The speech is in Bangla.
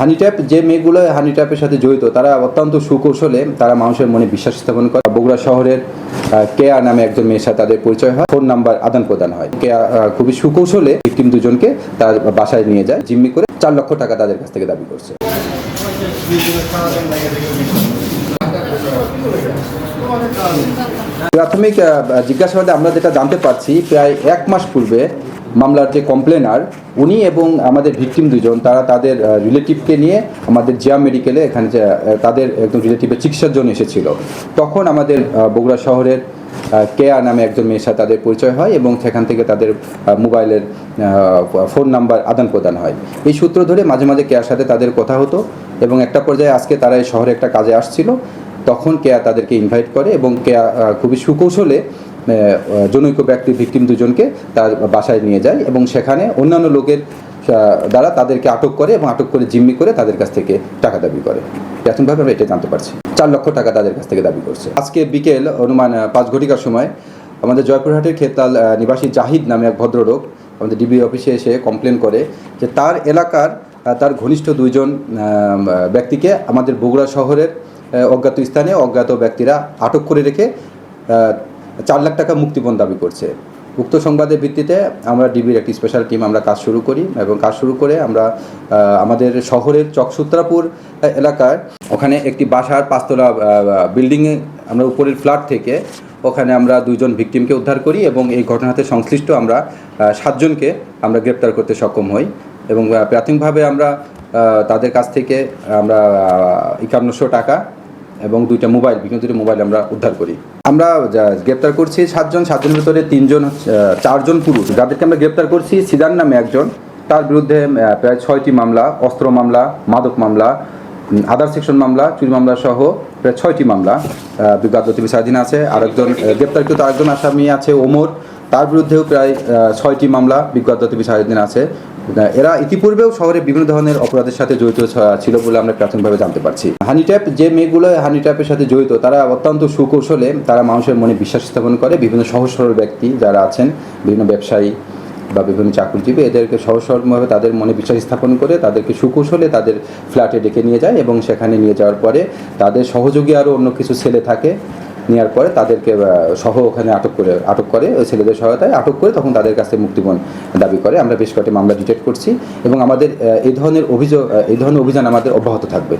হানি ট্যাপ যে মেয়েগুলো হানি ট্যাপের সাথে জড়িত, তারা অত্যন্ত সুকৌশলে তারা মানুষের মনে বিশ্বাস স্থাপন করে। বগুড়া শহরের কেয়া নামে একজন মেয়ের সাথে তাদের পরিচয় হয়। ফোন নাম্বার আদান প্রদান হয়। কেয়া খুবই সুকৌশলে ভিকটিম দুজনকে তার বাসায় নিয়ে যায়, জিম্মি করে চার লক্ষ টাকা তাদের কাছ থেকে দাবি করছে। প্রাথমিক জিজ্ঞাসাবাদে আমরা যেটা জানতে পারছি, প্রায় এক মাস পূর্বে মামলার যে কমপ্লেনার, উনি এবং আমাদের ভিকটিম দুজন, তারা তাদের রিলেটিভকে নিয়ে আমাদের জিয়া মেডিকেলে এখানে তাদের একদম রিলেটিভের চিকিৎসার জন্য এসেছিল। তখন আমাদের বগুড়া শহরের কেয়া নামে একজন মেয়ের সাথে তাদের পরিচয় হয় এবং সেখান থেকে তাদের মোবাইলের ফোন নাম্বার আদান প্রদান হয়। এই সূত্র ধরে মাঝে মাঝে কেয়ার সাথে তাদের কথা হতো এবং একটা পর্যায়ে আজকে তারা এই শহরে একটা কাজে আসছিল। তখন কেয়া তাদেরকে ইনভাইট করে এবং কেয়া খুবই সুকৌশলে জনৈক ব্যক্তি ভিকটিম দুজনকে তার বাসায় নিয়ে যায় এবং সেখানে অন্যান্য লোকের দ্বারা তাদেরকে আটক করে এবং আটক করে জিম্মি করে তাদের কাছ থেকে টাকা দাবি করে। প্রাথমিকভাবে আমরা এটা জানতে পারছি। চার লক্ষ টাকা তাদের কাছ থেকে দাবি করছে। আজকে বিকেল, অনুমান পাঁচ ঘটিকার সময় আমাদের জয়পুরহাটের খেতাল নিবাসী জাহিদ নামে এক ভদ্রলোক আমাদের ডিবি অফিসে এসে কমপ্লেন করে যে তার এলাকার তার ঘনিষ্ঠ দুইজন ব্যক্তিকে আমাদের বগুড়া শহরের অজ্ঞাত স্থানে অজ্ঞাত ব্যক্তিরা আটক করে রেখে চার লাখ টাকা মুক্তিপণ দাবি করছে। উক্ত সংবাদের ভিত্তিতে আমরা ডিবির একটি স্পেশাল টিম আমরা কাজ শুরু করি এবং কাজ শুরু করে আমরা আমাদের শহরের চকসূত্রাপুর এলাকার ওখানে একটি বাসার পাঁচতলা বিল্ডিংয়ে আমরা উপরের ফ্ল্যাট থেকে ওখানে আমরা দুইজন ভিকটিমকে উদ্ধার করি এবং এই ঘটনাতে সংশ্লিষ্ট আমরা সাতজনকে আমরা গ্রেপ্তার করতে সক্ষম হই এবং প্রাথমিকভাবে আমরা তাদের কাছ থেকে আমরা একান্নশো টাকা এবং দুইটা মোবাইল, বিভিন্ন দুটো মোবাইল আমরা উদ্ধার করি। আমরা গ্রেপ্তার করছি সাতজন, সাতজনের ভিতরে তিনজন চারজন পুরুষ। যাদেরকে আমরা গ্রেপ্তার করছি, সিদান নামে একজন। তার বিরুদ্ধে প্রায় ছয়টি মামলা, অস্ত্র মামলা, মাদক মামলা আদার সেকশন মামলা, চুরি মামলা সহ প্রায় ছয়টি মামলা বিজ্ঞাত বিচারাধীন আছে, আরেকজন গ্রেপ্তারকৃত আরেকজন আসামি আছে ওমর। তার বিরুদ্ধেও প্রায় ছয়টি মামলা, বিজ্ঞাত বিচারাধীন আছে। এরা ইতিপূর্বেও শহরে বিভিন্ন ধরনের অপরাধের সাথে জড়িত ছিল বলে আমরা প্রাথমিকভাবে জানতে পারছি। হানি ট্যাপ যে মেয়েগুলো হানি ট্যাপের সাথে জড়িত, তারা অত্যন্ত সুকৌশলে তারা মানুষের মনে বিশ্বাস স্থাপন করে। বিভিন্ন সহজ সরল ব্যক্তি যারা আছেন, বিভিন্ন ব্যবসায়ী বা বিভিন্ন চাকরিজীবী, এদেরকে সহজ সরলভাবে তাদের মনে বিশ্বাস স্থাপন করে তাদেরকে সুকৌশলে তাদের ফ্ল্যাটে ডেকে নিয়ে যায় এবং সেখানে নিয়ে যাওয়ার পরে তাদের সহযোগী আরও অন্য কিছু ছেলে থাকে। নেওয়ার পরে তাদেরকে সহ ওখানে আটক করে আটক করে ওই ছেলেদের সহায়তায় আটক করে তখন তাদের কাছে মুক্তিপণ দাবি করে। আমরা বেশ কয়েকটি মামলা ডিটেক্ট করছি এবং আমাদের এই ধরনের অভিযোগ এই ধরনের অভিযান আমাদের অব্যাহত থাকবে।